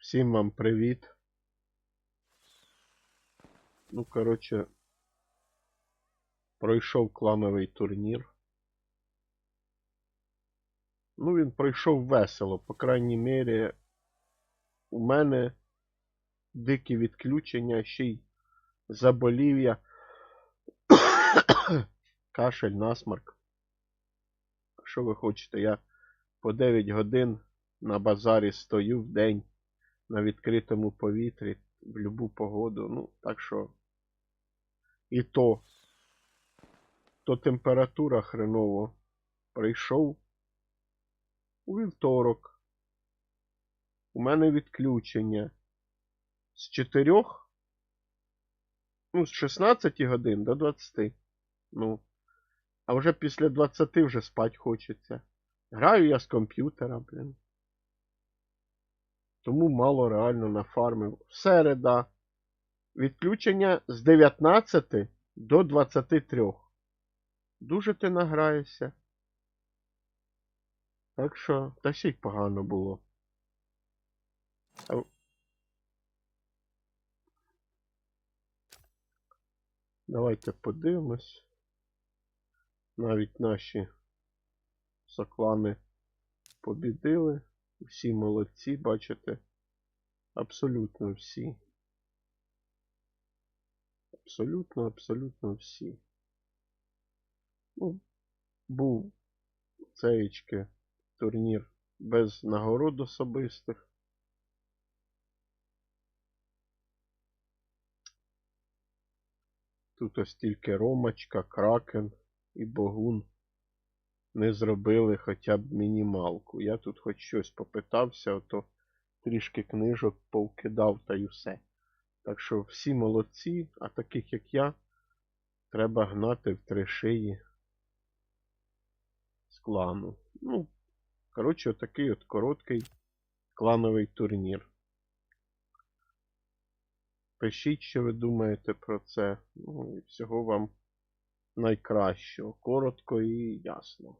Всім вам привіт. Ну, коротше, пройшов клановий турнір. Ну, він пройшов весело, по крайній мірі, у мене дикі відключення, ще й заболів я. Кашель, насморк. Що ви хочете? Я по 9 годин на базарі стою в день на відкритому повітрі в любу погоду. Ну, так що. І то, то температура хреново. Прийшов у вівторок. У мене відключення з 4, ну, з 16 годин до 20. Ну, а вже після 20 вже спать хочеться. Граю я з комп'ютера, блін. Тому мало реально нафармив. Середа. Відключення з 19 до 23. Дуже ти награєшся. Так що, та ще й погано було. Давайте подивимось. Навіть наші соклани побідили. Всі молодці, бачите? Абсолютно всі. Абсолютно, абсолютно всі. Ну, був цеєчки турнір без нагород особистих. Тут ось тільки Ромочка, Кракен і Богун не зробили хоча б мінімалку. Я тут хоч щось попитався, ото трішки книжок повкидав та й усе. Так що всі молодці, а таких як я, треба гнати в три шиї з клану. Ну, коротше, отакий от короткий клановий турнір. Пишіть, що ви думаєте про це. Ну і всього вам найкращого. Коротко і ясно.